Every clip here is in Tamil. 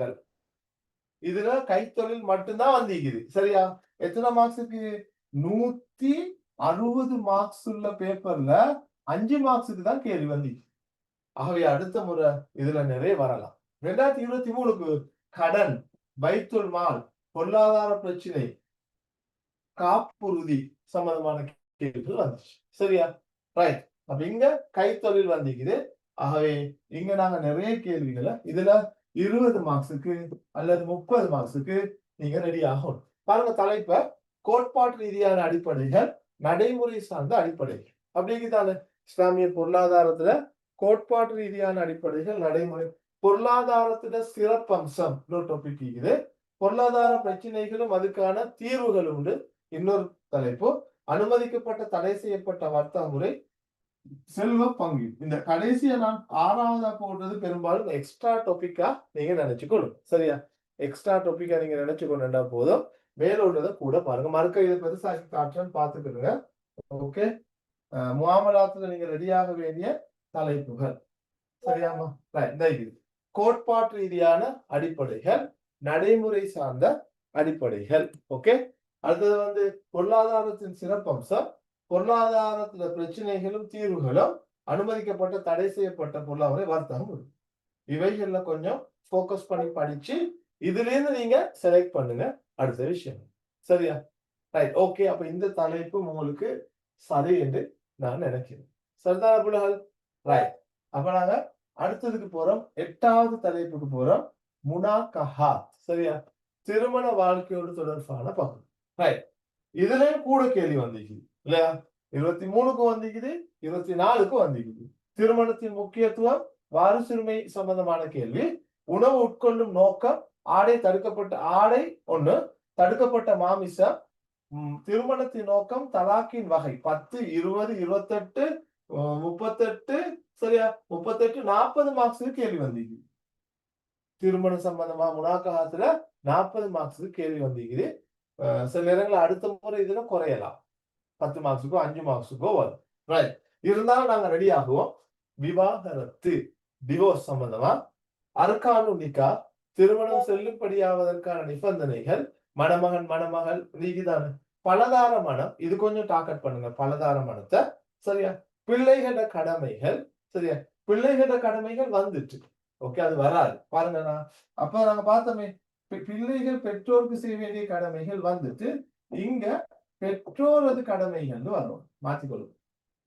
மக்கள் இதுல கைத்தொழில் மட்டும்தான் வந்திருக்குது. சரியா? எத்தனை மார்க்ஸுக்கு நூத்தி அறுபது மார்க்ஸ் உள்ள பேப்பர்ல அஞ்சு மார்க்ஸுக்கு தான் கேள்வி வந்திருக்கு ஆகவே அடுத்த முறை இதுல நிறைய வரலாம். ரெண்டாயிரத்தி இருபத்தி மூணுக்கு கடன் பைத்துல் மால் பொருளாதார பிரச்சனை காப்புறுதி சம்பந்தமான கேள்விகள் வந்துச்சு. சரியா? ரைட் அப்ப இங்க கைத்தொழில் வந்திக்குது ஆகவே இங்க நாங்க நிறைய கேள்விகளை இதுல இருபது மார்க்ஸுக்கு அல்லது முப்பது மார்க்ஸுக்கு நீங்க ரெடி ஆகணும். பாருங்க தலைப்ப கோட்பாட்டு ரீதியான அடிப்படைகள் நடைமுறை சார்ந்த அடிப்படைகள். அப்படிங்கிறதான இஸ்லாமிய பொருளாதாரத்துல கோட்பாட்டு ரீதியான அடிப்படைகள் நடைமுறை பொருளாதாரத்துல சிறப்பம்சம் இன்னொரு டாபிக் இருக்குது. பொருளாதார பிரச்சனைகளும் அதுக்கான தீர்வுகளும் உண்டு. இன்னொரு தலைப்பு அனுமதிக்கப்பட்ட தடை செய்யப்பட்ட வர்த்தக முறை செல்வ பங்கு. இந்த கடைசியா நான் ஆறாவதா போடுறது பெரும்பாலும் எக்ஸ்ட்ரா டாபிக்கா நீங்க நினைச்சுக்கணும். சரியா? எக்ஸ்ட்ரா டாபிக்கா நீங்க நினைச்சுக்கொண்டா போதும். மேலோட்டதை கூட பாருங்க. மறுக்க இதை பெருசா காட்டுறேன்னு பாத்துக்கிடுங்க ஓகே முகாமலாத்துல நீங்க ரெடியாக வேண்டிய தலைப்புகள். சரியாமா இந்த இது. கோட்பாட்டு ரீதியான அடிப்படைகள் நடைமுறை சார்ந்த அடிப்படைகள். ஓகே அடுத்தது வந்து பொருளாதாரத்தின் சிறப்பம்சம் பொருளாதாரத்துல பிரச்சனைகளும் தீர்வுகளும் அனுமதிக்கப்பட்ட தடை செய்யப்பட்ட பொருளாதார வர்த்தகம் இருக்கு. இவைகள்ல கொஞ்சம் ஃபோக்கஸ் பண்ணி படிச்சு இதுல இருந்து நீங்க செலக்ட் பண்ணுங்க. அடுத்த விஷயம். சரியா? ரைட் ஓகே அப்ப இந்த தலைப்பு உங்களுக்கு சரி என்று நான் நினைக்கிறேன். சரிதான பிள்ளைகள் ரைட் அப்ப நாங்க அடுத்ததுக்கு போறோம். எட்டாவது தலைப்புக்கு போறோம். முனாகஹாத் சரியா? திருமண வாழ்க்கையோடு தொடர்பான பகுதி. ரைட் இதுலயும் கூட கேள்வி வந்திருக்குது. இல்லையா? இருபத்தி மூணுக்கும் வந்திக்குது இருபத்தி நாலுக்கும் வந்திக்குது. திருமணத்தின் முக்கியத்துவம் வாரிசுரிமை சம்பந்தமான கேள்வி உணவு உட்கொள்ளும் நோக்கம் ஆடை தடுக்கப்பட்ட ஆடை ஒண்ணு தடுக்கப்பட்ட மாமிசம் திருமணத்தின் நோக்கம் தலாக்கின் வகை பத்து இருபது இருபத்தெட்டு முப்பத்தெட்டு சரியா? முப்பத்தெட்டு நாற்பது மார்க்ஸுக்கு கேள்வி வந்திருக்கு திருமணம் சம்பந்தமா முனாக்ககாத்துல நாற்பது மார்க்ஸுக்கு கேள்வி வந்திருக்குது சில நேரங்கள் அடுத்த முறை இதுல குறையலாம். பத்து மார்க்ஸுக்கோ அஞ்சு மார்க்ஸுக்கோ வரும். ரைட் இருந்தாலும் நாங்க ரெடி ஆகுவோம். விவாகரத்து டிவோர்ஸ் சம்பந்தமா. அர்கானு நிக்கா திருமணம் செல்லுபடியாவதற்கான நிபந்தனைகள் மணமகன் மணமகள் நீதிதான பலதார மனம் இது கொஞ்சம் டாக்கெட் பண்ணுங்க. பலதார மனத்தை சரியா? பிள்ளைகள கடமைகள் சரியா? பிள்ளைகள கடமைகள் வந்துட்டு. ஓகே அது வராது. பாருங்கண்ணா அப்ப நாங்க பார்த்தோமே பி- பிள்ளைகள் பெற்றோருக்கு செய்ய வேண்டிய கடமைகள் வந்துட்டு இங்க பெற்றோரது கடமைகள்னு வரும் மாற்றிக்கொள்ளும்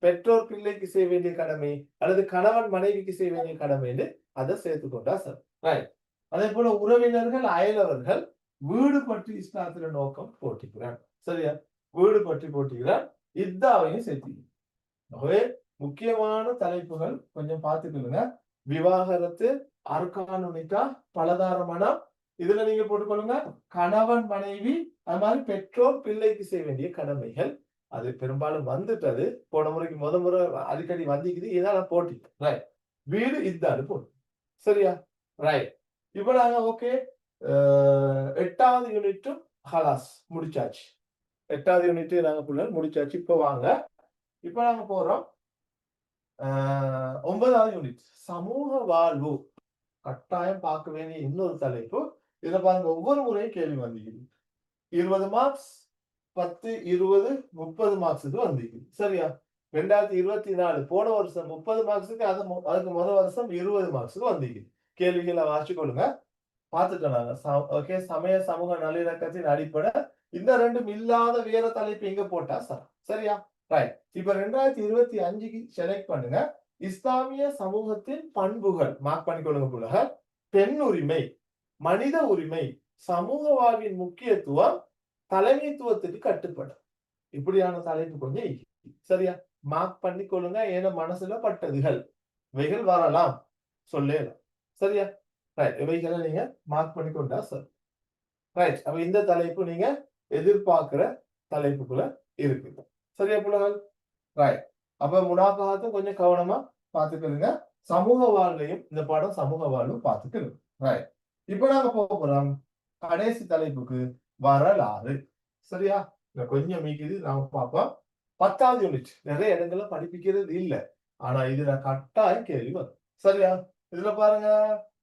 பெற்றோர் பிள்ளைக்கு செய்ய வேண்டிய கடமை அல்லது கணவன் மனைவிக்கு செய்ய வேண்டிய கடமைன்னு அதை சேர்த்து கொண்டா சார். ரைட் அதே போல உறவினர்கள் அயலவர்கள் வீடு பற்றி இஸ்லாத்துல நோக்கம் போட்டிக்கிறான் சரியா? வீடு பற்றி போட்டிக்கிறான் இத்தாவையும் சேர்த்திக்கவே முக்கியமான தலைப்புகள் கொஞ்சம் பார்த்துக்கொள்ளுங்க. விவாகரத்து அர்கானுனிக்கா பலதாரமான இதுல நீங்க போட்டுக்கொள்ளுங்க. கணவன் மனைவி அது மாதிரி பெற்றோர் பிள்ளைக்கு செய்ய வேண்டிய கடமைகள். அது பெரும்பாலும் வந்துட்டது. போன முறைக்கு முத முறை அடிக்கடி வந்திக்குது. இதான் நான் போட்டி ரைட் வீடு இதான்னு போடும் சரியா? ரைட் இப்ப நாங்க ஓகே எட்டாவது யூனிட்டும் ஹலாஸ் முடிச்சாச்சு. எட்டாவது யூனிட் நாங்க பிள்ளை முடிச்சாச்சு. இப்ப வாங்க. இப்ப நாங்க போறோம். ஆஹ் ஒன்பதாவது யூனிட். சமூக வாழ்வு. கட்டாயம் பார்க்க வேண்டிய இன்னொரு தலைப்பு. இதை பாருங்க ஒவ்வொரு முறையும் கேள்வி வந்திக்குது இருபது மார்க்ஸ் பத்து இருபது முப்பது மார்க்ஸுக்கு வந்திக்குது சரியா? ரெண்டாயிரத்தி இருபத்தி நாலு போன வருஷம் முப்பது மார்க்ஸுக்கு அது அதுக்கு முதல் வருஷம் இருபது மார்க்ஸுக்கு வந்திக்குது கேள்விகளை வாசிச்சு கொள்ளுங்க. பார்த்துட்டோம் நாங்கள் ஓகே சமய சமூக நல்லிணக்கத்தின் அடிப்படை. இந்த ரெண்டும் இல்லாத வேற தலைப்பு இங்க போட்டா சார் சரியா? ரைட் இப்ப ரெண்டாயிரத்தி இருபத்தி அஞ்சுக்கு செலக்ட் பண்ணுங்க. இஸ்லாமிய சமூகத்தின் பண்புகள் மார்க் பண்ணிக்கொள்ளுங்க புலக பெண் உரிமை. மனித உரிமை சமூக வாழ்வின் முக்கியத்துவம் தலைமைத்துவத்துக்கு கட்டுப்படும். இப்படியான தலைப்பு கொஞ்சம் சரியா மார்க் பண்ணிக்கொள்ளுங்க ஏன்னா மனசுல பட்டதுகள். இவைகள் வரலாம். சொல்லலாம் சரியா? ரைட் இவைகளை நீங்க மார்க் பண்ணிக்கொண்டா சார். ரைட் அப்ப இந்த தலைப்பு நீங்க எதிர்பார்க்கிற தலைப்புக்குள்ள இருக்கு. சரியா புலகள் ரைட் அப்ப முனாபாகத்தும் கொஞ்சம் கவனமா பார்த்துக்கிடுங்க சமூக வாழ்வையும் இந்த பாடம் சமூக வாழ்வும் பார்த்துக்கிடுங்க ரைட் இப்ப நாங்க போக போறோம். கடைசி தலைப்புக்கு வரலாறு. சரியா? இதுல கொஞ்சம் மீக்குது நாம பார்ப்போம். பத்தாவது யூனிட் நிறைய இடங்கள்ல படிப்பிக்கிறது இல்ல. ஆனா இதுல கட்டாயம் கேள்வி வரும். சரியா? இதுல பாருங்க.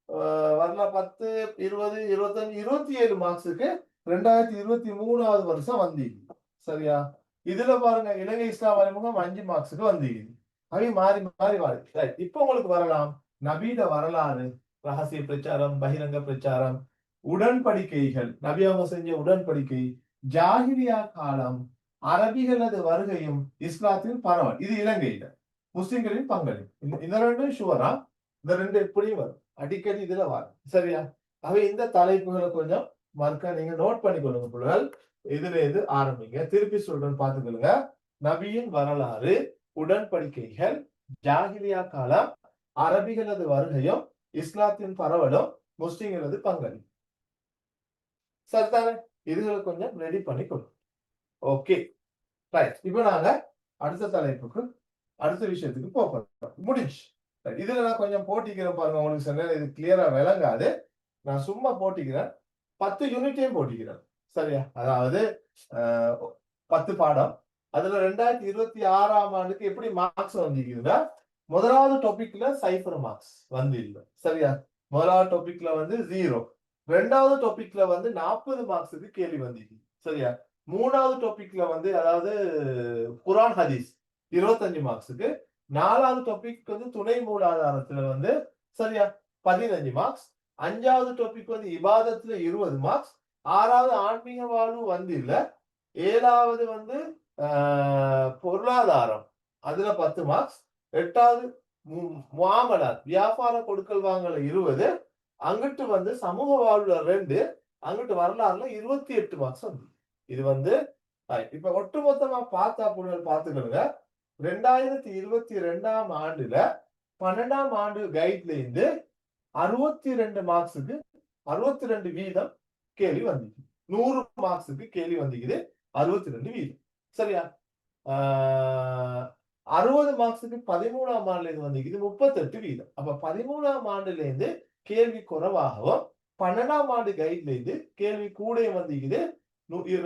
அஹ், வரல பத்து இருபது இருபத்தஞ்சு இருபத்தி ஏழு மார்க்ஸுக்கு ரெண்டாயிரத்தி இருபத்தி மூணாவது வருஷம் வந்தீங்க. சரியா? இதுல பாருங்க. இலங்கை இஸ்லாம் அறிமுகம் அஞ்சு மார்க்ஸுக்கு வந்தீங்க. அவை மாறி மாறி மாறி இப்ப இப்போ உங்களுக்கு வரலாம். நபீட வரலாறு. ரகசிய பிரச்சாரம் பகிரங்க பிரச்சாரம் உடன்படிக்கைகள். நபி அவங்க செஞ்ச உடன்படிக்கை ஜாகிரியா காலம் அரபிகளது வருகையும் இஸ்லாத்தின் பரவல். இது இலங்கையில. முஸ்லிம்களின் பங்களிப்பு. இந்த- ரெண்டும் ஷுவரா? இந்த ரெண்டு எப்படியும் வரும். அடிக்கடி இதுல வரும். சரியா? அவை இந்த தலைப்புகளை கொஞ்சம் மறுக்க நீங்க நோட் பண்ணிக்கொள்ளுங்க பிள்ளைகள். இதுல எது ஆரம்பிங்க? திருப்பி சொல்றேன் பாத்துக்கொள்ளுங்க நபியின் வரலாறு உடன்படிக்கைகள் ஜாகிரியா காலம் அரபிகளது வருகையும் இஸ்லாத்தின் பரவலும் முஸ்லிம்களது பங்களிப்பு. சரிதானே? இதுகளை கொஞ்சம் ரெடி பண்ணிக்கொள்ளும் ஓகே ரைட் இப்போ நாங்க அடுத்த தலைப்புக்கு அடுத்த விஷயத்துக்கு போகிறோம் முடிஞ்சு இதுல நான் கொஞ்சம் போட்டிக்கிறேன் பாருங்க. உங்களுக்கு சில இது கிளியரா விளங்காது. நான் சும்மா போட்டிக்கிறேன். பத்து யூனிட்டையும் போட்டிக்கிறேன். சரியா? அதாவது பத்து பாடம். அதுல ரெண்டாயிரத்தி இருபத்தி ஆறாம் ஆண்டுக்கு எப்படி மார்க்ஸ் வந்திருக்குதுன்னா முதலாவது டாபிக்ல சைஃபர் மார்க்ஸ் வந்து இல்லை. சரியா? முதலாவது டாபிக்ல வந்து ஜீரோ ரெண்டாவது டாபிக்ல வந்து நாற்பது மார்க்ஸுக்கு கேள்வி வந்திருக்கு. சரியா? மூணாவது டாபிக்ல வந்து அதாவது குரான் ஹதீஸ் இருபத்தஞ்சு மார்க்ஸுக்கு நாலாவது டாபிக் வந்து துணை மூலாதாரத்துல வந்து சரியா? பதினஞ்சு மார்க்ஸ் அஞ்சாவது டாபிக் வந்து இபாதத்துல இருபது மார்க்ஸ் ஆறாவது ஆன்மீக வாழ்வு வந்து இல்லை. ஏழாவது வந்து பொருளாதாரம். அதுல பத்து மார்க்ஸ் எட்டாவது மாமலர் வியாபார கொடுக்கல் வாங்கல இருபது அங்கிட்டு வந்து சமூக வாழ்வுல ரெண்டு அங்கிட்டு வரலாறுல இருபத்தி எட்டு மார்க்ஸ் வந்து இது வந்து இப்ப ஒட்டுமொத்தமா பார்த்தா புள்ளல் பார்த்துக்கணுங்க. ரெண்டாயிரத்தி இருபத்தி ரெண்டாம் ஆண்டுல பன்னெண்டாம் ஆண்டு கைட்ல இருந்து அறுபத்தி ரெண்டு மார்க்ஸுக்கு அறுபத்தி ரெண்டு வீதம் கேள்வி வந்துச்சு நூறு மார்க்ஸுக்கு கேள்வி வந்துக்குது அறுபத்தி ரெண்டு வீதம். சரியா? ஆஹ் அறுபது மார்க்ஸுக்கு பதிமூணாம் ஆண்டுல இருந்து இது முப்பத்தெட்டு வீதம். அப்ப பதிமூணாம் ஆண்டுல இருந்து கேள்வி குறைவாகவும் பன்னெண்டாம் ஆண்டு கைட்ல இருந்து கேள்வி கூட வந்துக்குது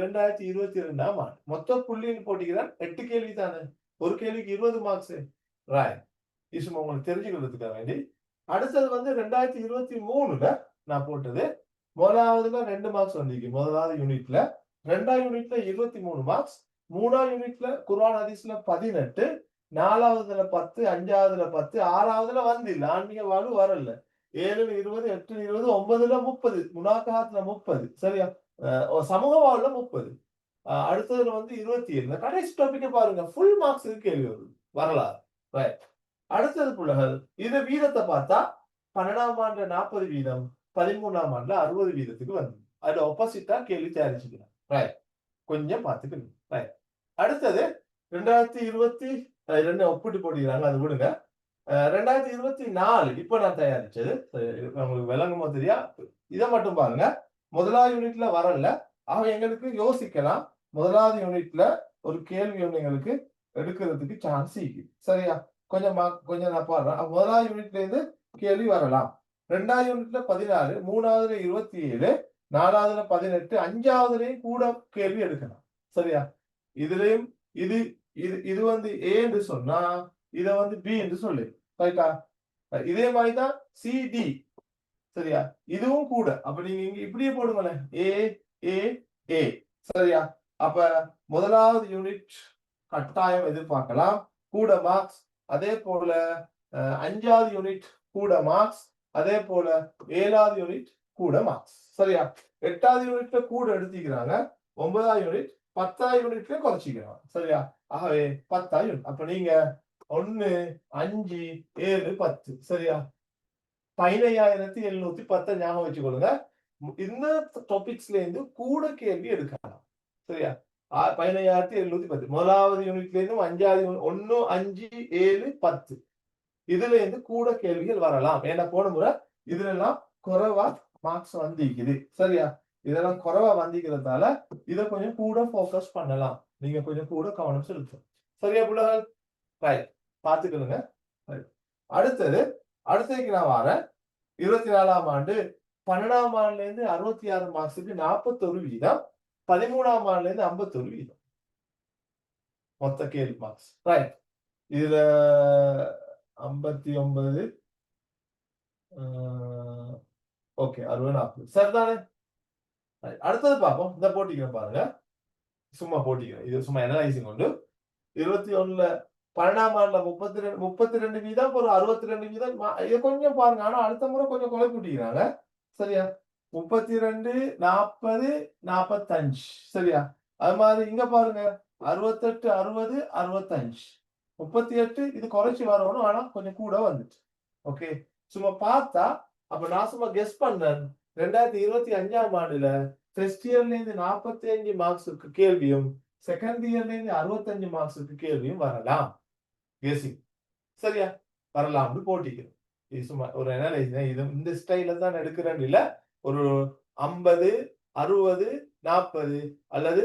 ரெண்டாயிரத்தி இருபத்தி ரெண்டாம் ஆண்டு. மொத்த புள்ளின்னு போட்டிக்கிறான் எட்டு கேள்வி தானே? ஒரு கேள்விக்கு இருபது மார்க்ஸ் ராய் இசுமா உங்களுக்கு தெரிஞ்சுக்கிறதுக்காக வேண்டி. அடுத்தது வந்து ரெண்டாயிரத்தி இருபத்தி மூணுல நான் போட்டது முதலாவதுல ரெண்டு மார்க்ஸ் வந்திருக்கு. முதலாவது யூனிட்ல ரெண்டாவது யூனிட்ல இருபத்தி மூணு மார்க்ஸ் மூணாவது யூனிட்ல குர்ஆன் ஹதீஸ்ல பதினெட்டு நாலாவதுல பத்து அஞ்சாவதுல பத்து ஆறாவதுல வந்து இல்ல. ஆன்மீக வாழ்வு வரல. ஏழுல இருபது எட்டுல இருபது ஒன்பதுல முப்பது முனாக்காத்துல முப்பது சரியா? சமூக வாழ்வுல முப்பது. அஹ் அடுத்ததுல வந்து இருபத்தி ஏழு. கடைசி டாபிக்கை பாருங்க. ஃபுல் மார்க்ஸ் கேள்வி வருது. வரலாறு. ரைட் அடுத்தது புள்ளகள் இது வீதத்தை பார்த்தா பன்னெண்டாம் ஆண்டுல நாற்பது வீதம் பதிமூணாம் ஆண்டுல அறுபது வீதத்துக்கு வந்து. அதுல ஒப்போசிட்டா கேள்வி தயாரிச்சுக்கலாம் ரைட் கொஞ்சம் பார்த்துக்கணும் அடுத்தது ரெண்டாயிரத்தி இருபத்தி ரெண்டு ஒப்பிட்டு போட்டுக்கிறாங்க அது விடுங்க. ரெண்டாயிரத்தி இருபத்தி நாலு இப்போ நான் தயாரிச்சது உங்களுக்கு விளங்குமோ தெரியா? இதை மட்டும் பாருங்க. முதலாவது யூனிட்ல வரல. ஆக எங்களுக்கு யோசிக்கலாம். முதலாவது யூனிட்ல ஒரு கேள்வி ஒன்று எங்களுக்கு எடுக்கிறதுக்கு சான்ஸ் இருக்குது சரியா? கொஞ்சம் கொஞ்சம் நான் பாடுறேன். முதலாவது யூனிட்ல இருந்து கேள்வி வரலாம். ரெண்டாவது யூனிட்ல பதினாறு மூணாவதுல இருபத்தி ஏழு நாலாவதுல பதினெட்டு அஞ்சாவதுலயும் கூட கேள்வி எடுக்கலாம். சரியா? இதுலயும் இது இது இது வந்து ஏ என்று சொன்னா இத வந்து பி என்று சொல்லு. ரைட்டா இதே மாதிரிதான் சிடி சரியா? இதுவும் கூட. அப்ப நீங்க இங்க இப்படியே போடுங்களேன். ஏ ஏ ஏ சரியா? அப்ப முதலாவது யூனிட் கட்டாயம் எதிர்பார்க்கலாம். கூட மார்க்ஸ் அதே போல அஹ், அஞ்சாவது யூனிட் கூட மார்க்ஸ் அதே போல ஏழாவது யூனிட் கூட மார்க்ஸ் சரியா? எட்டாவது யூனிட்ல கூட எடுத்துக்கிறாங்க. ஒன்பதாவது யூனிட் பத்தா யூனிட்ல குறைச்சிக்கலாம் சரியா? ஆகவே பத்தா யூனிட் அப்ப நீங்க ஒன்னு அஞ்சு ஏழு பத்து. சரியா? பதினையாயிரத்தி எழுநூத்தி பத்தை ஞாபகம் வச்சுக்கொள்ளுங்க. இந்த டாபிக்ஸ்ல இருந்து கூட கேள்வி எடுக்கலாம். சரியா? பதினையாயிரத்தி எழுநூத்தி பத்து. முதலாவது யூனிட்ல இருந்து அஞ்சாவது ஒன்னு அஞ்சு ஏழு பத்து. இதுல இருந்து கூட கேள்விகள் வரலாம். ஏன்னா போன முறை இதுல எல்லாம் குறைவா மார்க்ஸ் வந்திருக்குது. சரியா? இதெல்லாம் குறைவா வந்திக்கிறதால இதை கொஞ்சம் கூட ஃபோக்கஸ் பண்ணலாம். நீங்க கொஞ்சம் கூட கவனம் செலுத்தணும். சரியா பிள்ளைகள்? ரைட் பாத்துக்கணுங்க அடுத்தது அடுத்ததுக்கு நான் வரேன். இருபத்தி நாலாம் ஆண்டு பன்னெண்டாம் ஆண்டுல இருந்து அறுபத்தி ஆறு மாசத்துக்கு நாற்பத்தொரு வீதம் பதிமூணாம் ஆண்டுல இருந்து ஐம்பத்தொரு வீதம். மொத்த கேள்வி மார்க்ஸ் ரைட் இதுல ஐம்பத்தி ஒன்பது ஆஹ், ஓகே அறுபது நாற்பது. சரிதானே? அடுத்தது பார்ப்போம். இந்த போட்டிக்கிறேன் பாருங்க. சும்மா போட்டிக்கிறேன் இது சும்மா அனலைசிங் உண்டு. இருபத்தி ஒண்ணுல பன்னெண்டாம் ஆண்டுல முப்பத்தி ரெண்டு முப்பத்தி ரெண்டு வீதம் ஒரு அறுபத்தி ரெண்டு வீதம். மா- கொஞ்சம் பாருங்க. ஆனா அடுத்த முறை கொஞ்சம் கொலை கூட்டிக்கிறாங்க. சரியா? முப்பத்தி ரெண்டு நாற்பது நாற்பத்தஞ்சு சரியா? அது மாதிரி இங்க பாருங்க. அறுபத்தெட்டு அறுபது அறுபத்தஞ்சு. முப்பத்தி எட்டு இது குறைச்சி வரணும். ஆனா கொஞ்சம் கூட வந்துச்சு ஓகே சும்மா பார்த்தா அப்ப நான் சும்மா கெஸ் பண்ணேன். ரெண்டாயிரத்தி இருபத்தி அஞ்சாம் ஆண்டுல ஃபர்ஸ்ட் இயர்ல இருந்து நாற்பத்தி அஞ்சு மார்க்ஸுக்கு கேள்வியும் செகண்ட் இயர்ல இருந்து அறுபத்தஞ்சு மார்க்ஸுக்கு கேள்வியும் வரலாம். கெஸிங் சரியா? வரலாம்னு போட்டிக்கிறோம். இது சும்மா ஒரு அனலைஸ் இது இந்த ஸ்டைல தான் எடுக்கிறேன் இல்ல. ஒரு ஐம்பது அறுபது நாற்பது அல்லது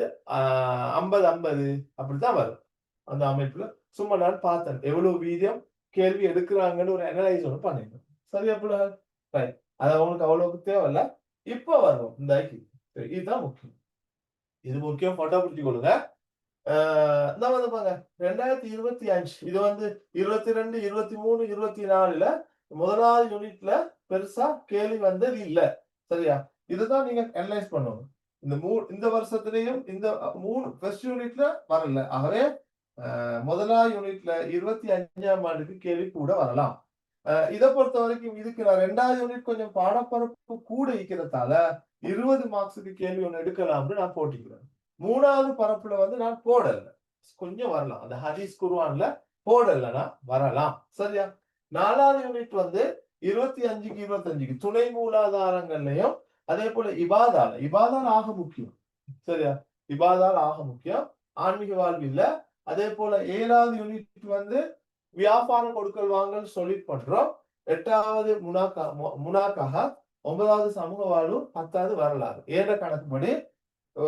ஐம்பது ஐம்பது அப்படித்தான் வரும். அந்த அமைப்புல சும்மா நான் பார்த்தேன். எவ்வளவு வீதம் கேள்வி எடுக்கிறாங்கன்னு ஒரு அனலைஸ் ஒன்று பண்ணிடணும் சரியா பிள்ளை ரைட் அது அவங்களுக்கு அவ்வளவுக்கு தேவையில்ல. இப்போ வரும் இந்த ஐக்கிய சரி, இதுதான் முக்கியம். இது முக்கியம் போட்டோ பிடிச்சி கொடுங்க. ஆஹ் இந்த வந்து பாருங்க. ரெண்டாயிரத்தி இருபத்தி அஞ்சு இது வந்து இருபத்தி ரெண்டு இருபத்தி மூணு இருபத்தி நாலுல முதலாவது யூனிட்ல பெருசா கேள்வி வந்தது இல்ல. சரியா? இதுதான் நீங்க அனலைஸ் பண்ணணும். இந்த மூ இந்த வருஷத்துலயும் இந்த மூணு ஃபர்ஸ்ட் யூனிட்ல வரல. ஆகவே ஆஹ் முதலாவது யூனிட்ல இருபத்தி அஞ்சாம் ஆண்டுக்கு கேள்வி கூட வரலாம். இதை பொறுத்த வரைக்கும் இதுக்கு நான் ரெண்டாவது யூனிட் கொஞ்சம் பாடப்பரப்பு கூட இருக்கிறதால இருபது மார்க்ஸுக்கு கேள்வி ஒன்று எடுக்கலாம்னு நான் போட்டிக்கிறேன். மூணாவது பரப்புல வந்து நான் போடல. கொஞ்சம் வரலாம். அந்த ஹதீஸ் குருவான்ல போடலைன்னா வரலாம். சரியா? நாலாவது யூனிட் வந்து இருபத்தி அஞ்சுக்கு இருபத்தஞ்சுக்கு துணை மூலாதாரங்கள்லயும் அதே போல இபாதால. இபாதால் ஆக முக்கியம். சரியா? இபாதால் ஆக முக்கியம். ஆன்மீக வாழ்வில்ல அதே போல ஏழாவது யூனிட் வந்து வியாபாரம் கொடுக்கல் வாங்கல் சொல்லி பண்றோம். எட்டாவது முனாக்கா மு- முனாக்காக ஒன்பதாவது சமூக வாழ்வு பத்தாவது வரலாறு. ஏற கணக்குப்படி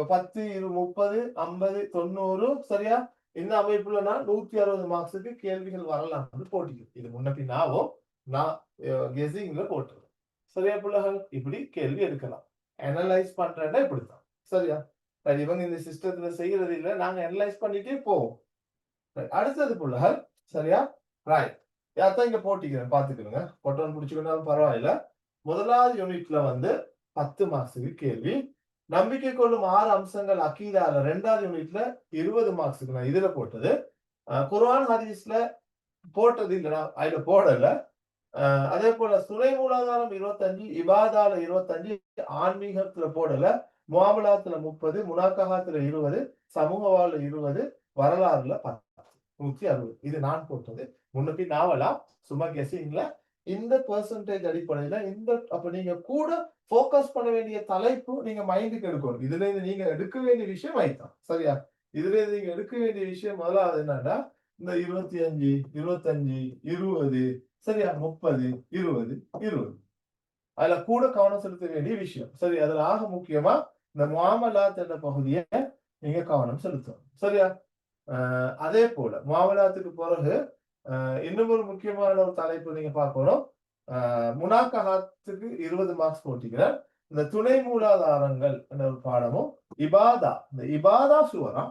பத்து இரு முப்பது ஐம்பது தொண்ணூறு சரியா? இந்த அமைப்புலனா நூத்தி அறுபது மார்க்ஸுக்கு கேள்விகள் வரலாம் போட்டிக்கும் இது முன்ன நான் கெஸிங்ல போட்டுருவேன் சரியா பிள்ளைகள்? இப்படி கேள்வி எடுக்கலாம். அனலைஸ் பண்றேன்னா இப்படிதான் சரியா? சரி, இவங்க இந்த சிஸ்டத்துல செய்யறது இல்லை. நாங்க அனலைஸ் பண்ணிட்டே போவோம். அடுத்தது பிள்ளைகள். சரியா? ரைட் யாத்தான் இங்க போட்டிக்கிறேன் பாத்துக்கிறேங்க பொட்டோன் பிடிச்சுக்கணும் பரவாயில்ல. முதலாவது யூனிட்ல வந்து பத்து மார்க்ஸுக்கு கேள்வி. நம்பிக்கை கொள்ளும் ஆறு அம்சங்கள் அக்கீதால ரெண்டாவது யூனிட்ல இருபது மார்க்ஸுக்கு நான் இதுல போட்டது. குரான் ஹதீஸ்ல போட்டது இல்ல நான் அதுல போடல. அதே போல சுனை மூலாதாரம் இருபத்தஞ்சு இபாதால இருபத்தஞ்சு ஆன்மீகத்துல போடல. முவாமலாத்துல முப்பது முனாக்ககாத்துல இருபது சமூக வாழ்ல இருபது வரலாறுல பத்து. நூத்தி அறுபது. இது நான் போட்டது. முன்னுக்கு நாவலா சும்மா கெஸிங்ல இந்த பெர்சன்டேஜ் அடிப்படையில இந்த அப்ப நீங்க கூட போக்கஸ் பண்ண வேண்டிய தலைப்பு நீங்க மைண்டுக்கு எடுக்கணும். இதுல இருந்து நீங்க எடுக்க வேண்டிய விஷயம் மைத்தான் சரியா? இதுல இருந்து நீங்க எடுக்க வேண்டிய விஷயம் முதலாவது என்னன்னா இந்த இருபத்தி அஞ்சு இருபத்தஞ்சு இருபது சரியா? முப்பது இருபது இருபது. அதுல கூட கவனம் செலுத்த வேண்டிய விஷயம். சரி அதுல ஆக முக்கியமா இந்த மாமலாத் என்ற பகுதியை நீங்க கவனம் செலுத்தணும். சரியா? அதே போல மாவலாத்துக்கு பிறகு இன்னும் ஒரு முக்கியமான ஒரு தலைப்பு நீங்க பார்க்கணும் முனாக்கஹாத்துக்கு இருபது மார்க்ஸ் போட்டிக்கிறேன் இந்த துணை மூலாதாரங்கள் என்ற ஒரு பாடமும் இபாதா இந்த இபாதா சுவரா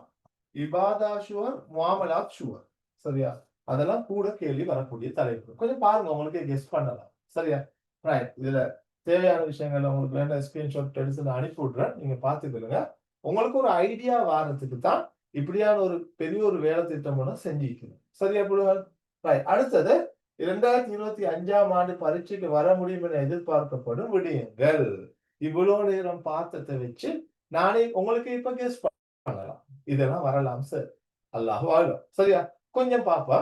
இபாதா சுவர் முவாமலாத் சுவர் சரியா? அதெல்லாம் கூட கேள்வி வரக்கூடிய தலைப்பு. கொஞ்சம் பாருங்க உங்களுக்கு கெஸ் பண்ணலாம். சரியா? ரைட் இதுல தேவையான விஷயங்கள் உங்களுக்கு வேணும் ஸ்கிரீன்ஷாட் எடுத்து நான் அனுப்பி விடுறேன். நீங்க பாத்துக்கிடுங்க உங்களுக்கு ஒரு ஐடியா வாரத்துக்கு தான் இப்படியான ஒரு பெரிய ஒரு வேலை திட்டம் ஒன்று சரியா புழுகள் அடுத்தது இரண்டாயிரத்தி இருபத்தி அஞ்சாம் ஆண்டு பரீட்சைக்கு வர முடியும் என எதிர்பார்க்கப்படும் விடயங்கள். இவ்வளவு நேரம் பார்த்ததை வச்சு நானே உங்களுக்கு இப்ப கெஸ் பண்ணலாம். இதெல்லாம் வரலாம் சார் அல்லாஹ் வாழும் சரியா? கொஞ்சம் பாப்பா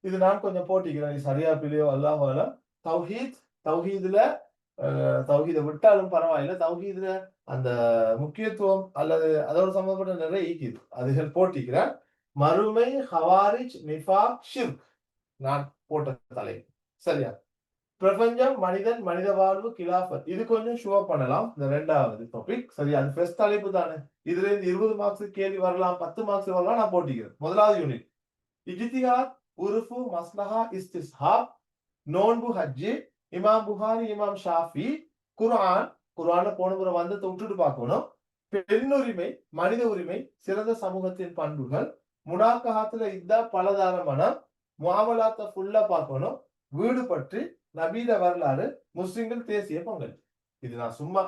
இது நான் கொஞ்சம் போட்டிக்கிறேன். சரியா பிள்ளையோ? அல்லாஹ் வாழும் தௌஹீத் தௌஹீதுல தௌஹீதை விட்டாலும் பரவாயில்ல. தௌஹீதுல அந்த முக்கியத்துவம் அல்லது அதோட சம்பந்தப்பட்ட நிறைய ஈக்குது அதுகள் போட்டிக்கிறேன் மறுமை ஹவாரிஜ் நிஃபா ஷிர்க். நான் போட்ட தலை சரியா? பிரபஞ்சம் மனிதன் மனித வாழ்வு கிலாஃபத். இது கொஞ்சம் ஷோ பண்ணலாம். இந்த ரெண்டாவது டாபிக் சரியா? அது ஃபர்ஸ்ட் தலைப்பு தானே. இதுல இருந்து இருபது மார்க்ஸ் கேள்வி வரலாம். பத்து மார்க்ஸ் வரலாம். நான் போட்டிக்கிறேன். முதலாவது யூனிட் இஜ்திஹாத் உருஃபு மஸ்லஹா இஸ்திஸ்ஹாப் நோன்பு ஹஜ்ஜி இமாம் புகாரி இமாம் ஷாஃபி குர்ஆன் குர்ஆன்ல போன முறை வந்து விட்டுட்டு பார்க்கணும் பெண்ணுரிமை மனித உரிமை சிறந்த சமூகத்தின் பண்புகள் முனாக்கஹாத்துல இதா பலதார மனம் ஃபுல்லா பார்க்கணும் வீடு பற்றி நவீன வரலாறு முஸ்லிம்கள் தேசிய பொங்கல் இது நான் சும்மா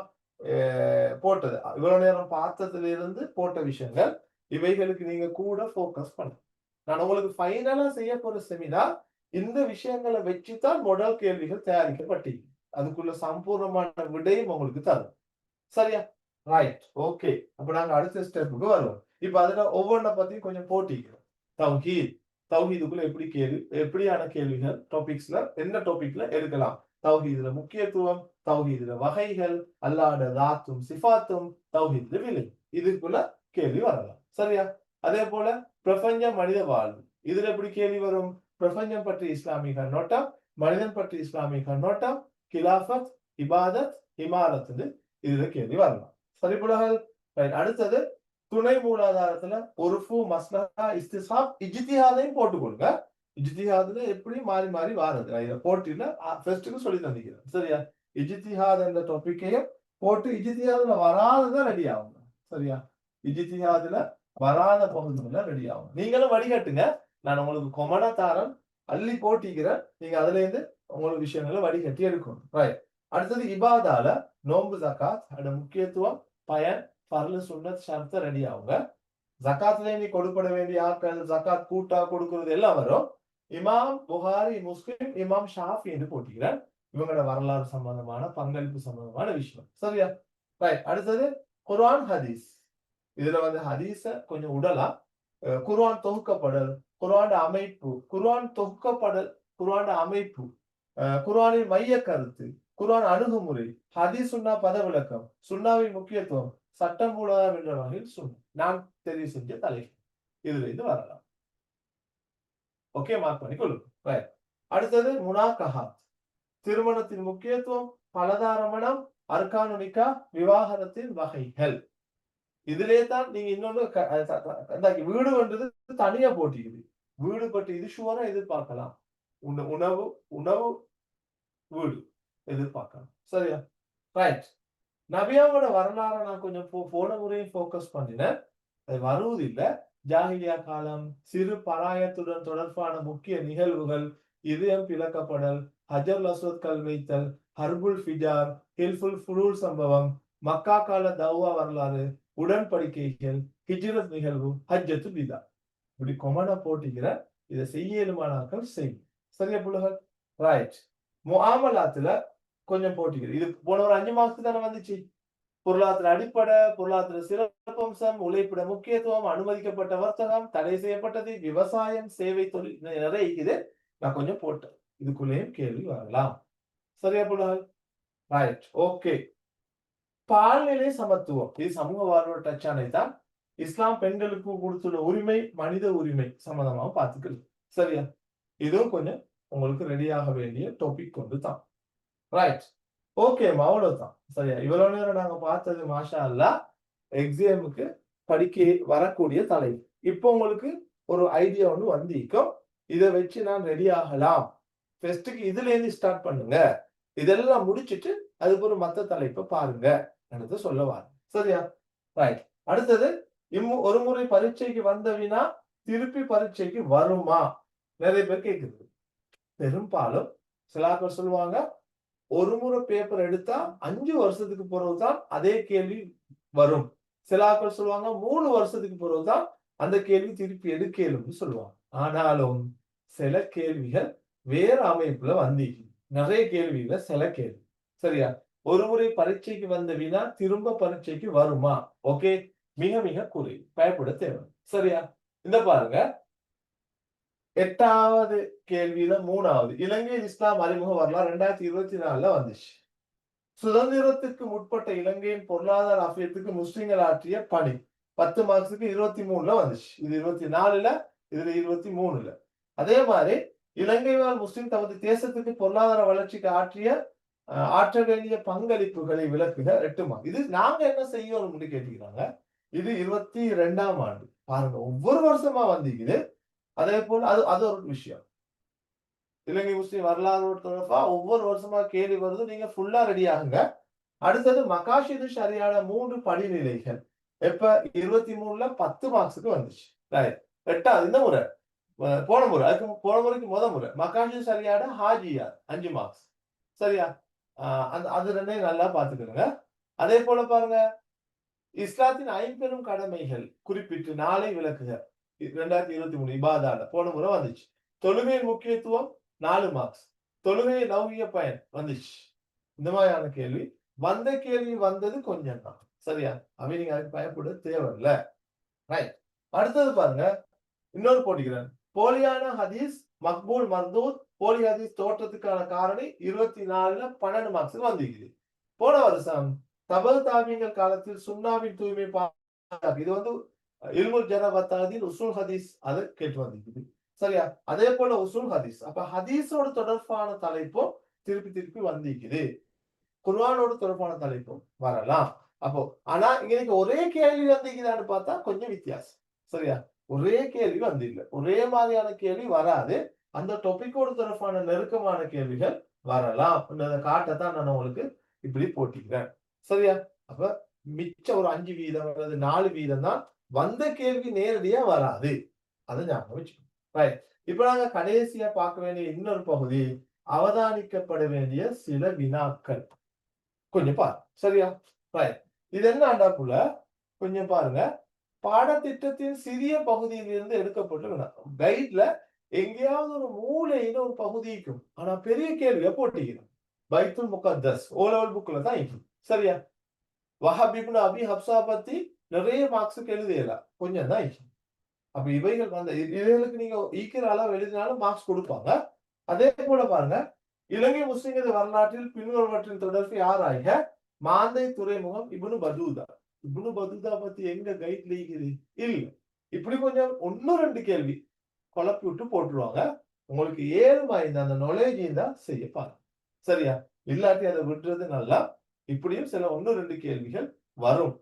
போட்டது இவ்வளவு நேரம் பார்த்ததுல இருந்து போட்ட விஷயங்கள் இவைகளுக்கு நீங்க கூட போக்கஸ் பண்ண நான் உங்களுக்கு ஃபைனலா செய்ய போற செமினார் இந்த விஷயங்களை வச்சுதான் முதல் கேள்விகள் தயாரிக்கப்பட்டீங்க அதுக்குள்ள சம்பூர்ணமான விடையும் உங்களுக்கு தரும். சரியா? ரைட் ஓகே அப்ப நாங்க அடுத்த ஸ்டெப்புக்கு வருவோம். இப்ப அதுல ஒவ்வொன்றை பத்தியும் கொஞ்சம் போட்டிக்கிறோம். தௌஹீத். தௌஹீதுக்குள்ள எப்படி கேள்வி எப்படியான கேள்விகள் டாபிக்ஸ்ல எந்த டாபிக்ல எடுக்கலாம்? தௌஹீதுல முக்கியத்துவம் தௌஹீதுல வகைகள் அல்லாட தாத்தும் சிஃபாத்தும் தௌஹீதுல விலை. இதுக்குள்ள கேள்வி வரலாம். சரியா? அதே போல பிரபஞ்ச மனித வாழ்வு. இதுல எப்படி கேள்வி வரும்? பிரபஞ்சம் பற்றி இஸ்லாமிய கண்ணோட்டம் மனிதன் பற்றி இஸ்லாமிய கண்ணோட்டம் கிலாஃபத் இபாதத் இமாரத்து இதுல கேள்வி வரலாம் சரி புலகல் அடுத்தது துணை மூலாதாரத்துல ஒருஃபு மஸ்லஹா இஸ்திசாப் போட்டு கொடுங்க இஜித்திஹாதுல எப்படி மாறி மாறி வாருது நான் இதை போட்டினா ஃபர்ஸ்ட்டுக்கு சொல்லி தந்திக்கிறேன் சரியா இஜித்திஹாத் என்ற டாபிக்கையும் போட்டு இஜித்திஹாதுல வராததான் ரெடி ஆகும் சரியா இஜித்திஹாதுல வராத பகுதியில ரெடி ஆகும் நீங்களும் வடிகட்டுங்க நான் உங்களுக்கு கொமனா தாரன் அள்ளி போட்டிக்கிறேன். நீங்க அதுல இருந்து உங்களுக்கு விஷயங்களை வடிகட்டி எடுக்கணும். ரைட் அடுத்தது இபாதால நோன்பு ஜக்காத். அதோட முக்கியத்துவம் பயன் பர்லு சுண்ணத் ஷர்த்த ரெடி ஆகுங்க. ஜக்காத்ல நீ கொடுப்பட வேண்டிய ஆட்கள் ஜக்காத் கூட்டா கொடுக்கறது எல்லாம் வரும். இமாம் புகாரி முஸ்லிம் இமாம் ஷாஃபி என்று போட்டிக்கிறேன். இவங்களோட வரலாறு சம்பந்தமான பங்களிப்பு சம்பந்தமான விஷயம். சரியா? ரைட் அடுத்தது குர்ஆன் ஹதீஸ். இதுல வந்து ஹதீஸ கொஞ்சம் உடலாம் குர்ஆன் தொகுக்கப்படல் குர்ஆன் அமைப்பு குர்ஆன் தொகுக்கப்படல் குர்ஆன் அமைப்பு குர்ஆனின் மைய கருத்து குர்ஆன் அணுகுமுறை ஹதீஸ் சுன்னா பத விளக்கம் சுண்ணாவின் முக்கியத்துவம் சட்டம் மூலம் என்ற வகையில் சுண்ணா நான் தெரிவு செஞ்ச தலைப்பு. இதுல இருந்து வரலாம். ஓகே மார்க் பண்ணி கொள்ளுங்க. ரைட் அடுத்தது முனாகஹாத் திருமணத்தின் முக்கியத்துவம் பலதாரமணம் அர்கானுனிக்கா விவாகரத்தின் வகைகள். இதிலே தான் நீங்க இன்னொன்னு வீடு வந்தது தனியா போட்டிக்குது வீடு பற்றி இது ஷுவரா எதிர்பார்க்கலாம். உணவு உணவு வீடு எதிர்பார்க்கலாம். சரியா? ரைட் நபியாவோட வரலாறை நான் கொஞ்சம் போ- போன முறையும் ஃபோக்கஸ் பண்ணினேன். அது வருவதில்லை. ஜாகிலியா காலம் சிறு பராயத்துடன் தொடர்பான முக்கிய நிகழ்வுகள் இதயம் பிளக்கப்படல் ஹஜர் லசோத் கல் வைத்தல் ஹர்புல் ஃபிஜார் ஹில்ஃபுல் ஃபுரூல் சம்பவம் மக்கா கால தௌவா வரலாறு உடன்படிக்கைகள் ஹிஜ்ரத் நிகழ்வு ஹஜ்ஜத்து பிதா இப்படி கொமனா போட்டிக்கிற இதை செய்ய இயலுமானாக்கள் செய்யும். சரியா புள்ளுகள் ரைட் முஆமலாத்துல கொஞ்சம் போட்டிக்கிறேன் இது போன ஒரு அஞ்சு மாசத்துக்கு தானே வந்துச்சு. பொருளாதார அடிப்படை பொருளாதார சிறப்பம்சம் உழைப்பிட முக்கியத்துவம் அனுமதிக்கப்பட்ட வர்த்தகம் தடை செய்யப்பட்டது விவசாயம் சேவை தொழில் நிறைய இருக்குது. நான் கொஞ்சம் போட்டேன். இதுக்குள்ளேயும் கேள்வி வரலாம். சரியா புள்ளகள் ரைட் ஓகே பால்நிலை சமத்துவம். இது சமூக வாழ்வு டச்சானை தான். இஸ்லாம் பெண்களுக்கு கொடுத்துள்ள உரிமை மனித உரிமை சம்பந்தமாக பார்த்துக்கிறது சரியா? இதுவும் கொஞ்சம் உங்களுக்கு ரெடியாக வேண்டிய டாபிக் கொண்டு தான். ரைட் ஓகே அவ்வளவுதான். சரியா? இவ்வளவு நேரம் நாங்க பார்த்தது மாஷா அல்லா எக்ஸாமுக்கு படிக்க வரக்கூடிய தலை இப்போ உங்களுக்கு ஒரு ஐடியா ஒன்று வந்திருக்கும். இதை வச்சு நான் ரெடி ஆகலாம். ஃபெஸ்ட்டுக்கு இதுல இருந்து ஸ்டார்ட் பண்ணுங்க. இதெல்லாம் முடிச்சிட்டு அதுக்கப்புறம் மற்ற தலைப்பை பாருங்க என்று சொல்ல சரியா? ரைட் அடுத்தது இம்மு ஒரு முறை பரீட்சைக்கு வந்த வினா திருப்பி பரீட்சைக்கு வருமா? நிறைய பேர் கேட்குது. பெரும்பாலும் சிலாக்கள் சொல்லுவாங்க ஒரு முறை பேப்பர் எடுத்தா அஞ்சு வருஷத்துக்கு பிறகுதான் அதே கேள்வி வரும். சிலாக்கள் சொல்லுவாங்க மூணு வருஷத்துக்கு பிறகுதான் அந்த கேள்வி திருப்பி எடுக்கலும்னு சொல்லுவாங்க. ஆனாலும் சில கேள்விகள் வேற அமைப்புல வந்தீங்க நிறைய கேள்வியில சில கேள்வி. சரியா? ஒரு முறை பரீட்சைக்கு வந்த வினா திரும்ப பரீட்சைக்கு வருமா? ஓகே? மிக மிக குறை. பயப்பட தேவை. சரியா? இந்த பாருங்க. எட்டாவது கேள்வியில மூணாவது. இலங்கையில் இஸ்லாம் அறிமுக வரலாறு ரெண்டாயிரத்தி இருபத்தி நாலுல வந்துச்சு. சுதந்திரத்துக்கு முற்பட்ட இலங்கையின் பொருளாதார அபியத்துக்கு முஸ்லிம்கள் ஆற்றிய பணி பத்து மார்க்ஸுக்கு இருபத்தி மூணுல வந்துச்சு. இது இருபத்தி நாலுல இதுல இருபத்தி மூணுல. அதே மாதிரி இலங்கை வாழ் முஸ்லிம் தமது தேசத்துக்கு பொருளாதார வளர்ச்சிக்கு ஆற்றிய ஆற்ற வேண்டிய பங்களிப்புகளை விளக்குக எட்டுமா. இது நாங்க என்ன செய்யணும்னு கேட்டுக்கிறாங்க இது இருபத்தி ரெண்டாம் ஆண்டு. பாருங்க ஒவ்வொரு வருஷமா வந்திக்குது. அதே போல அது அது ஒரு விஷயம். இலங்கை முஸ்லிம் வரலாறு தொடர்பா ஒவ்வொரு வருஷமா கேள்வி வருது. நீங்க ஃபுல்லா ரெடி ஆகுங்க. அடுத்தது மகாஷிது சரியான மூன்று படிநிலைகள். எப்ப? இருபத்தி மூணுல பத்து மார்க்ஸுக்கு வந்துச்சு. எட்டாவது இந்த முறை. போன முறை அதுக்கு போன முறைக்கு முத முறை மகாஷு சரியான ஹாஜியா அஞ்சு மார்க்ஸ் சரியா அந்த அது ரெண்டையும் நல்லா பாத்துக்கோங்க அதே போல பாருங்க இஸ்லாத்தின் ஐம்பெரும் கடமைகள் குறிப்பிட்டு நாளை விளக்குக ரெண்டாயிரத்தி இருபத்தி மூணு இபாதால போன முறை வந்துச்சு தொழுகையின் முக்கியத்துவம் நாலு மார்க்ஸ் தொழுகை லௌகிய பயன் வந்துச்சு இந்த மாதிரியான கேள்வி வந்த கேள்வி வந்தது கொஞ்சம் தான் சரியா அவை நீங்க அதுக்கு பயப்பட தேவையில்லை ரைட் அடுத்தது பாருங்க இன்னொரு போட்டிக்கிறேன் போலியான ஹதீஸ் மக்பூல் மந்தூத் போலி ஹதீஸ் தோற்றத்துக்கான காரணி இருபத்தி நாலுல பன்னெண்டு மார்க்ஸ் வந்திருக்குது. போன வருஷம் தபல் தாமியங்கள் காலத்தில் சுண்ணாவின் தூய்மை இது வந்து இல்முல் ஜனபத்தாதின் உசூல் ஹதீஸ் அது கேட்டு வந்திருக்குது. சரியா? அதே போல உசூல் ஹதீஸ். அப்ப ஹதீஸோட தொடர்பான தலைப்பும் திருப்பி திருப்பி வந்திருக்குது. குர்வானோட தொடர்பான தலைப்பும் வரலாம். அப்போ ஆனா இங்க நீங்க ஒரே கேள்வி வந்திருக்குதான்னு பார்த்தா கொஞ்சம் வித்தியாசம். சரியா? ஒரே கேள்வி வந்து இல்லை ஒரே மாதிரியான கேள்வி வராது. அந்த டொபிக்கோட தொடர்பான நெருக்கமான கேள்விகள் வரலாம். அப்படின்றத காட்டத்தான் நான் உங்களுக்கு இப்படி போட்டிக்கிறேன் சரியா? அப்ப மிச்ச ஒரு அஞ்சு வீதம் அல்லது நாலு வீதம் தான் வந்த கேள்வி நேரடியா வராது. அதை ஞாபகம் வச்சுக்கணும். ரைட் இப்ப நாங்க கடைசியா பார்க்க வேண்டிய இன்னொரு பகுதி அவதானிக்கப்பட வேண்டிய சில வினாக்கள். கொஞ்சம் பாரு சரியா? ரைட் இது என்ன ஆண்டாக்குள்ள கொஞ்சம் பாருங்க. பாடத்திட்டத்தின் சிறிய பகுதியிலிருந்து எடுக்கப்பட்டு வினா கைட்ல எங்கேயாவது ஒரு மூலையில ஒரு பகுதிக்கும் ஆனா பெரிய கேள்வியை போட்டிக்கணும் பைத்துல் முகத்தஸ் ஓ லெவல் புக்ல தான் இருக்கும். சரியா? வஹப் இப்னு அபி ஹப்சா பத்தி நிறைய மார்க்ஸுக்கு எழுதியலாம் கொஞ்சம் தான் இருக்கும். அப்ப இவைகள் வந்து இவைகளுக்கு நீங்க ஈக்கிற அளவு எழுதினாலும் மார்க்ஸ் கொடுப்பாங்க. அதே போல பாருங்க இலங்கை முஸ்லிம்கள் வரலாற்றில் பின்வருவற்றின் தொடர்பு யாராக மாந்தை துறைமுகம் இப்னு பதூதா. இவ்வளவு பதூதா பத்தி எங்க கைட் லீக்குது இல்ல. இப்படி கொஞ்சம் ஒன்னு ரெண்டு கேள்வி குழப்பி விட்டு போட்டுருவாங்க. உங்களுக்கு ஏழுமா இந்த அந்த knowledge இருந்தா செய்ய பாருங்க. சரியா? இல்லாட்டி அதை விட்டுறது நல்லா. இப்படியும் சில ஒன்னு ரெண்டு கேள்விகள் வரும்.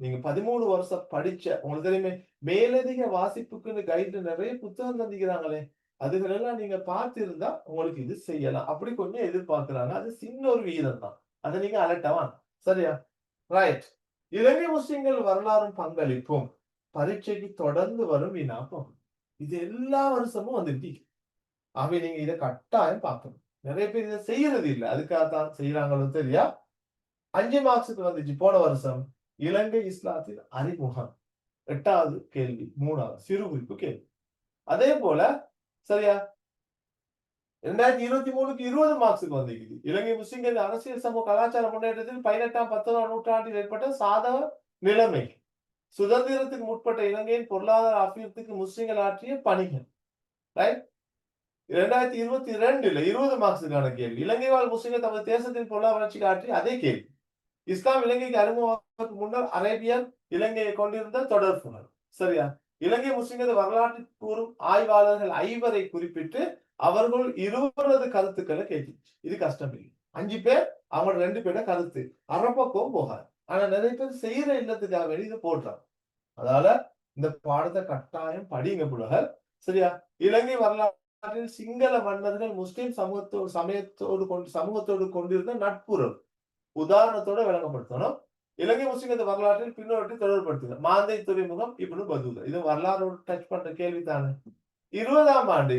நீங்க பதிமூணு வருஷம் படிச்ச உங்களுக்கு தெரியுமே மேலதிக வாசிப்புக்குன்னு கைட்ல நிறைய புத்தகம் தந்திக்கிறாங்களே அதுகளெல்லாம் நீங்க பார்த்திருந்தா உங்களுக்கு இது செய்யலாம். அப்படி கொஞ்சம் எதிர்பார்க்கிறாங்க. அது சின்ன ஒரு வீதம் தான் அதை நீங்க அலட்டவான் சரியா? ரைட் இலங்கை முஸ்லிம்கள் வரலாறும் பங்களிப்பும் பரீட்சைக்கு தொடர்ந்து வரும் வினாப்பம் இது எல்லா வருஷமும் வந்துட்டு ஆகவே நீங்க இதை கட்டாயம் பார்க்கணும். நிறைய பேர் இதை செய்யறது இல்லை. அதுக்காகத்தான் செய்யறாங்களோ தெரியா? அஞ்சு மார்க்ஸுக்கு வந்துச்சு போன வருஷம். இலங்கை இஸ்லாத்தின் அறிமுகம். எட்டாவது கேள்வி மூணாவது சிறு குறிப்பு கேள்வி. அதே போல சரியா? ரெண்டாயிரத்தி இருபத்தி மூணுக்கு இருபது மார்க்ஸுக்கு வந்திருக்குது. இலங்கை முஸ்லிம்கள் அரசியல் சமூக கலாச்சார முன்னேற்றத்தில் பதினெட்டாம் பத்தொன்பதாம் நூற்றாண்டில் ஏற்பட்ட சாதக நிலைமை. சுதந்திரத்துக்கு முற்பட்ட இலங்கையின் பொருளாதார அபிவிருத்திக்கு முஸ்லிம்கள் ஆற்றிய பணிகள். ரைட் இரண்டாயிரத்தி இருபத்தி ரெண்டுல இருபது மார்க்ஸுக்கான கேள்வி. இலங்கை வாழ் முஸ்லிம்கள் தமது தேசத்தின் பொருளாதார வளர்ச்சிக்கு ஆற்றிய அதே கேள்வி. இஸ்லாம் இலங்கைக்கு அறிமுகத்துக்கு முன்னர் அரேபியன் இலங்கையை கொண்டிருந்த தொடர்புணர் சரியா? இலங்கை முஸ்லிம்கள் வரலாற்று கூறும் ஆய்வாளர்கள் ஐவரை குறிப்பிட்டு அவர்கள் இருவரது கருத்துக்களை கேட்டுச்சு. இது கஷ்டம் இல்லை. அஞ்சு பேர் அவங்க ரெண்டு பேரோட கருத்து. அறப்பக்கம் போகாது. ஆனா நிறைய பேர் செய்யற இல்லத்துக்காக வேண்டி இதை போடுறாங்க. அதால இந்த பாடத்தை கட்டாயம் படிங்க புலகர் சரியா? இலங்கை வரலாற்றில் சிங்கள மன்னர்கள் முஸ்லிம் சமூகத்தோடு சமயத்தோடு கொண்டு சமூகத்தோடு கொண்டிருந்த நட்புறவு. உதாரணத்தோட விளங்கப்படுத்தணும் இலங்கை முஸ்லிம்கள் வரலாற்றில் பின்னோட்டி தொடர்படுத்துங்க மாந்தை துறைமுகம் இப்படி பதுல இது வரலாறோடு டச் பண்ற கேள்வி தானே இருபதாம் ஆண்டு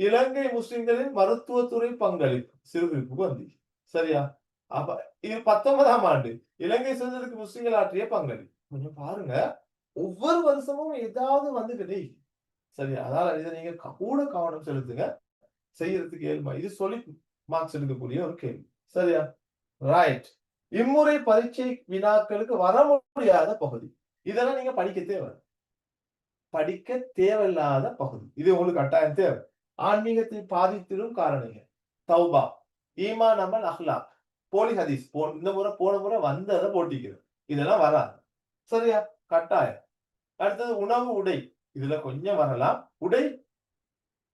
இலங்கை முஸ்லிம்களின் மருத்துவத்துறை பங்களிப்பு சிறுகுறிப்பு வந்து சரியா? அப்ப இது பத்தொன்பதாம் ஆண்டு. இலங்கை சுதந்திரத்துக்கு முஸ்லிம்கள் ஆற்றிய பங்களிப்பு. கொஞ்சம் பாருங்க. ஒவ்வொரு வருஷமும் ஏதாவது வந்துகிட்டே சரியா? அதனால இதை நீங்க கூட கவனம் செலுத்துங்க. செய்யறதுக்கு ஏழ்மா. இது சொல்லி மார்க்ஸ் எடுக்கக்கூடிய ஒரு கேள்வி. சரியா? ரைட் இம்முறை பரீட்சை வினாக்களுக்கு வர முடியாத பகுதி. இதெல்லாம் நீங்க படிக்க தேவை. படிக்க தேவையில்லாத பகுதி. இது உங்களுக்கு கட்டாயம் தேவை. ஆன்மீகத்தை பாதித்திடும் காரணிகள். தௌபா ஈமான் அமல் அஹ்லாக். போலி ஹதீஸ் போ இந்த முறை போன முறை வந்ததை போட்டிக்கிறோம். இதெல்லாம் வராது. சரியா? கட்டாயம். அடுத்தது உணவு உடை. இதுல கொஞ்சம் வரலாம். உடை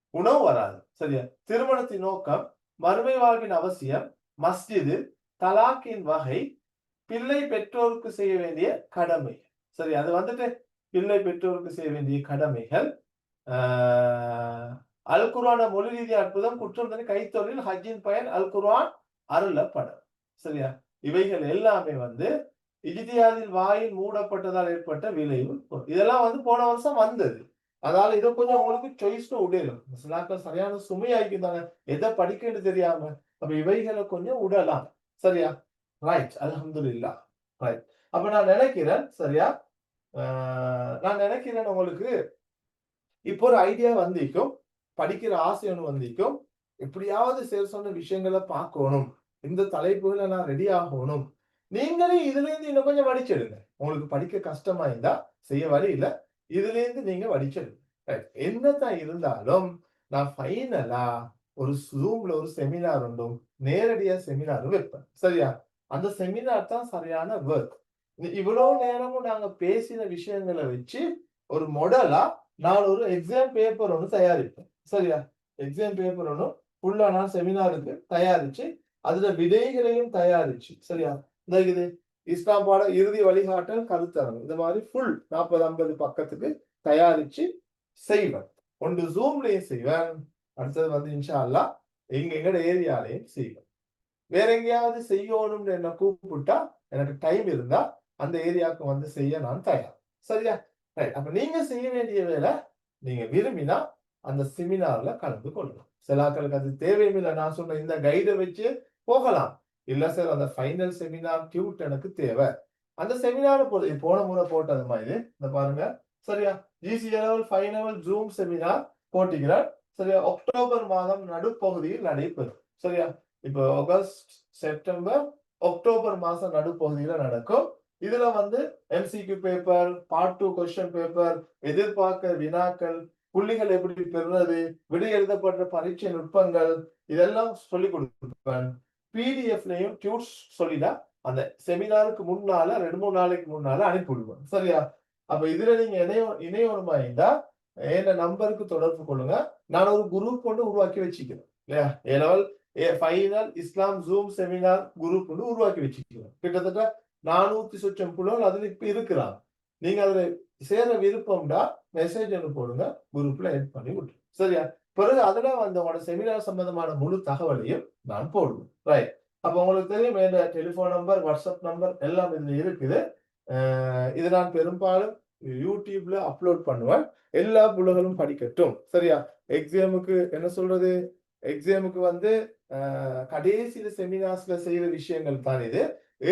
உணவு வராது. சரியா? திருமணத்தின் நோக்கம் மறுமை வாழ்வின் அவசியம் மஸ்ஜிது தலாக்கின் வகை பிள்ளை பெற்றோருக்கு செய்ய வேண்டிய கடமை சரி அது வந்துட்டு பிள்ளை பெற்றோருக்கு செய்ய வேண்டிய கடமைகள். ஆஹ் அல் குர்வான மொழி ரீதி அற்புதம் குற்றம் கைத்தொழில் ஹஜ்ஜின் பயன் அல் குர்வான் அருளப்படும். சரியா? இவைகள் எல்லாமே வந்து இஜிதியாதில் வாயில் மூடப்பட்டதால் ஏற்பட்ட விளைவு. இதெல்லாம் வந்து போன வருஷம் வந்தது. அதனால இதை கொஞ்சம் உங்களுக்கு சாய்ஸ்ல உடையும் சிலாக்கள் சரியான சுமையாக்கிட்டாங்க எதை படிக்கன்னு தெரியாம அப்ப இவைகளை கொஞ்சம் விடலாம் சரியா? ரைட் அல்ஹம்துலில்லா. ரைட் அப்ப நான் நினைக்கிறேன் சரியா? நான் நினைக்கிறேன் உங்களுக்கு இப்போ ஒரு ஐடியா வந்திக்கும் படிக்கிற ஆசை ஒன்று வந்திக்கும் எப்படியாவது சேர் சொன்ன விஷயங்களை பார்க்கணும். இந்த தலைப்புகளை நான் ரெடி ஆகணும். நீங்களே இதுல இருந்து இன்னும் கொஞ்சம் வடிச்செடுங்க. உங்களுக்கு படிக்க கஷ்டமா இருந்தா செய்ய வழி இல்லை. இதுல இருந்து நீங்க வடிச்செடுங்க என்னதான் இருந்தாலும் நான் ஃபைனலா ஒரு ஜூம்ல ஒரு செமினார் உண்டும் நேரடியா செமினாரும் வைப்பேன். சரியா? அந்த செமினார் தான் சரியான ஒர்க் இவ்வளவு நேரமும் நாங்க பேசின விஷயங்களை வச்சு ஒரு மொடலா நான் ஒரு எக்ஸாம் பேப்பர் ஒன்று தயாரிப்பேன். சரியா? எக்ஸாம் பேப்பர் ஒன்றும் ஃபுல்லா நான் செமினாருக்கு தயாரிச்சு அதுல விடைகளையும் தயாரிச்சு. சரியா? இந்த இது இஸ்லாம் பாட இறுதி வழிகாட்டல் கருத்தரங்கு. இந்த மாதிரி ஃபுல் நாற்பது ஐம்பது பக்கத்துக்கு தயாரிச்சு செய்வேன். ஒன்று ஜூம்லயும் செய்வேன். அடுத்தது வந்து இன்ஷா அல்லா எங்க எங்கட ஏரியாலையும் செய்வேன். வேற எங்கேயாவது செய்யணும்னு என்ன கூப்பிட்டா எனக்கு டைம் இருந்தா அந்த ஏரியாவுக்கு வந்து செய்ய நான் தயார். சரியா? ரைட் அப்ப நீங்க செய்ய வேண்டிய வேலை நீங்க விரும்பினா அந்த செமினார்ல கலந்து கொள்ளலாம். சிலாக்களுக்கு அது தேவையில்லை. நான் சொன்ன இந்த கைடை வச்சு போகலாம். இல்ல சார் அந்த ஃபைனல் செமினார் டியூட் எனக்கு தேவை. அந்த செமினார் போன முறை போட்டது மாதிரி இந்த பாருங்க. சரியா? GC level final zoom seminar போட்டிக்கிறார் சரியா? அக்டோபர் மாதம் நடுப்பகுதியில் நடைபெறும். சரியா? இப்போ ஆகஸ்ட் செப்டம்பர் அக்டோபர் மாசம் நடுப்பகுதியில நடக்கும். இதுல வந்து MCQ paper part two question paper எதிர்பார்க்க வினாக்கள் புள்ளிகள் எப்படி பெறுறது விடை எழுதப்படுற பரீட்சை நுட்பங்கள் இதெல்லாம் சொல்லி கொடுப்பேன். பிடிஎஃப்லயும் டியூட்ஸ் சொல்லிடா அந்த செமினாருக்கு முன்னால ரெண்டு மூணு நாளைக்கு முன்னால அனுப்பி விடுவேன் சரியா? அப்ப இதுல நீங்க இணைய இணையணுமா இருந்தா என்ன நம்பருக்கு தொடர்பு கொள்ளுங்க. நான் ஒரு குரூப் ஒன்று உருவாக்கி வச்சுக்கிறேன். இல்லையா? A level final Islam zoom seminar group ஒன்று உருவாக்கி வச்சுக்கிறேன். கிட்டத்தட்ட நானூத்தி சொச்சம் புலவர்கள் அதுல இப்ப இருக்கிறாங்க. நீங்க அதுல சேர விருப்பம்டா மெசேஜ் ஒன்று போடுங்க குரூப்ல எட் பண்ணி விட்டுரு சரியா? பிறகு அதுல வந்து உங்களோட செமினார் சம்பந்தமான முழு தகவலையும் நான் போடுவேன். ரைட் அப்போ உங்களுக்கு தெரியும் இந்த டெலிஃபோன் நம்பர் வாட்ஸ்அப் நம்பர் எல்லாம் இதில் இருக்குது. இது நான் பெரும்பாலும் யூடியூப்ல அப்லோட் பண்ணுவேன். எல்லா புலகளும் படிக்கட்டும். சரியா? எக்ஸாமுக்கு என்ன சொல்றது? எக்ஸாமுக்கு வந்து கடைசியில் கடைசியில செமினார்ஸ்ல செய்யற விஷயங்கள் தான் இது.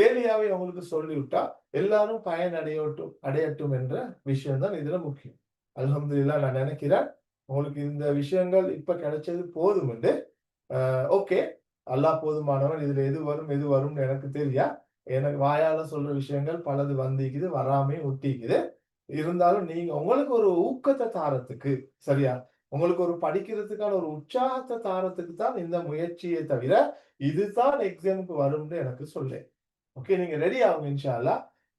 ஏரியாவை அவங்களுக்கு சொல்லிவிட்டா எல்லாரும் பயன் அடையட்டும் அடையட்டும் என்ற விஷயம் தான் இதுல முக்கியம். அலமதுல்லா நான் நினைக்கிறேன் உங்களுக்கு இந்த விஷயங்கள் இப்ப கிடைச்சது போதும் உண்டு ஓகே. அல்லாஹ் போதுமானவன். இதுல எது வரும் எது வரும்னு எனக்கு தெரியா. எனக்கு வாயால சொல்ற விஷயங்கள் பலது வந்திக்குது வராமே ஒட்டிக்குது. இருந்தாலும் நீங்க உங்களுக்கு ஒரு ஊக்கத்தை தாரத்துக்கு சரியா? உங்களுக்கு ஒரு படிக்கிறதுக்கான ஒரு உற்சாகத்தை தாரத்துக்கு தான் இந்த முயற்சியை தவிர இதுதான் எக்ஸாமுக்கு வரும்னு எனக்கு சொல்லு ஓகே நீங்க ரெடி ஆகும் இன்ஷால்லா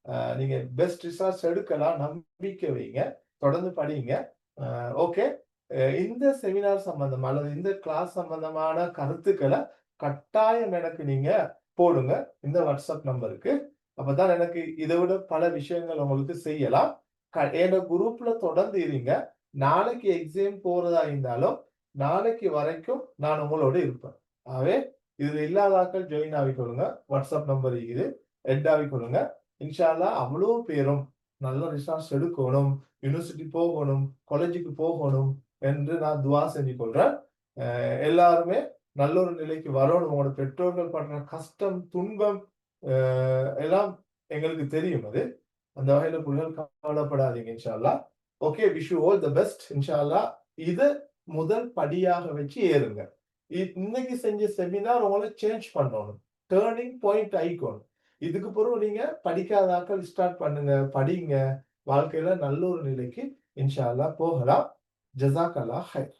நீங்கள் நீங்க பெஸ்ட் ரிசர்ச் எடுக்கலாம் நம்பிக்கை வைங்க. தொடர்ந்து படிங்க ஓகே. இந்த செமினார் சம்பந்தம் அல்லது இந்த கிளாஸ் சம்பந்தமான கருத்துக்களை கட்டாயம் எனக்கு நீங்க போடுங்க. இந்த வாட்ஸ்அப் நம்பருக்கு அப்பதான் எனக்கு இதை விட பல விஷயங்கள் உங்களுக்கு செய்யலாம். க- என்னோட குரூப்ல தொடர்ந்து இருங்க. நாளைக்கு எக்ஸாம் போறதா இருந்தாலும் நாளைக்கு வரைக்கும் நான் உங்களோட இருப்பேன். ஆகவே இதுல இல்லாதாக்கள் ஜாயின் ஆகிக்கொள்ளுங்க. வாட்ஸ்அப் நம்பர் இது. எட் ஆகிக்கொள்ளுங்க இன்ஷால்லா அவ்வளோ பேரும் நல்ல ரிசர்ச் எடுக்கணும் யூனிவர்சிட்டி போகணும் காலேஜுக்கு போகணும் என்று நான் துவா செஞ்சு கொள்றேன். எல்லாருமே நல்ல ஒரு நிலைக்கு வரணும். உங்களோட பெற்றோர்கள் படுற கஷ்டம் துன்பம் எல்லாம் எங்களுக்கு தெரியும் அது. அந்த வகையில புள்ளிகள் கவலைப்படாதீங்க இன்ஷால்லா okay wish you all the best இன்ஷால்லா இது முதல் படியாக வச்சு ஏறுங்க. இன்னைக்கு செஞ்ச செமினார் உங்களை சேஞ்ச் பண்ணணும். டேர்னிங் பாயிண்ட் ஆயிக்கணும் இதுக்கு பிறகு நீங்க படிக்காதாக்கள் ஸ்டார்ட் பண்ணுங்க படிங்க. வாழ்க்கையில நல்ல ஒரு நிலைக்கு இன்ஷா அல்லாஹ் போகலாம். ஜசாக் அல்லாஹ் ஹைர்.